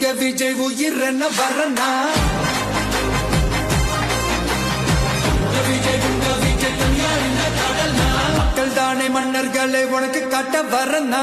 இங்க விஜய் உயிரென்ன வரனா மக்கள் தானே மன்னர்களை உனக்கு காட்ட வரனா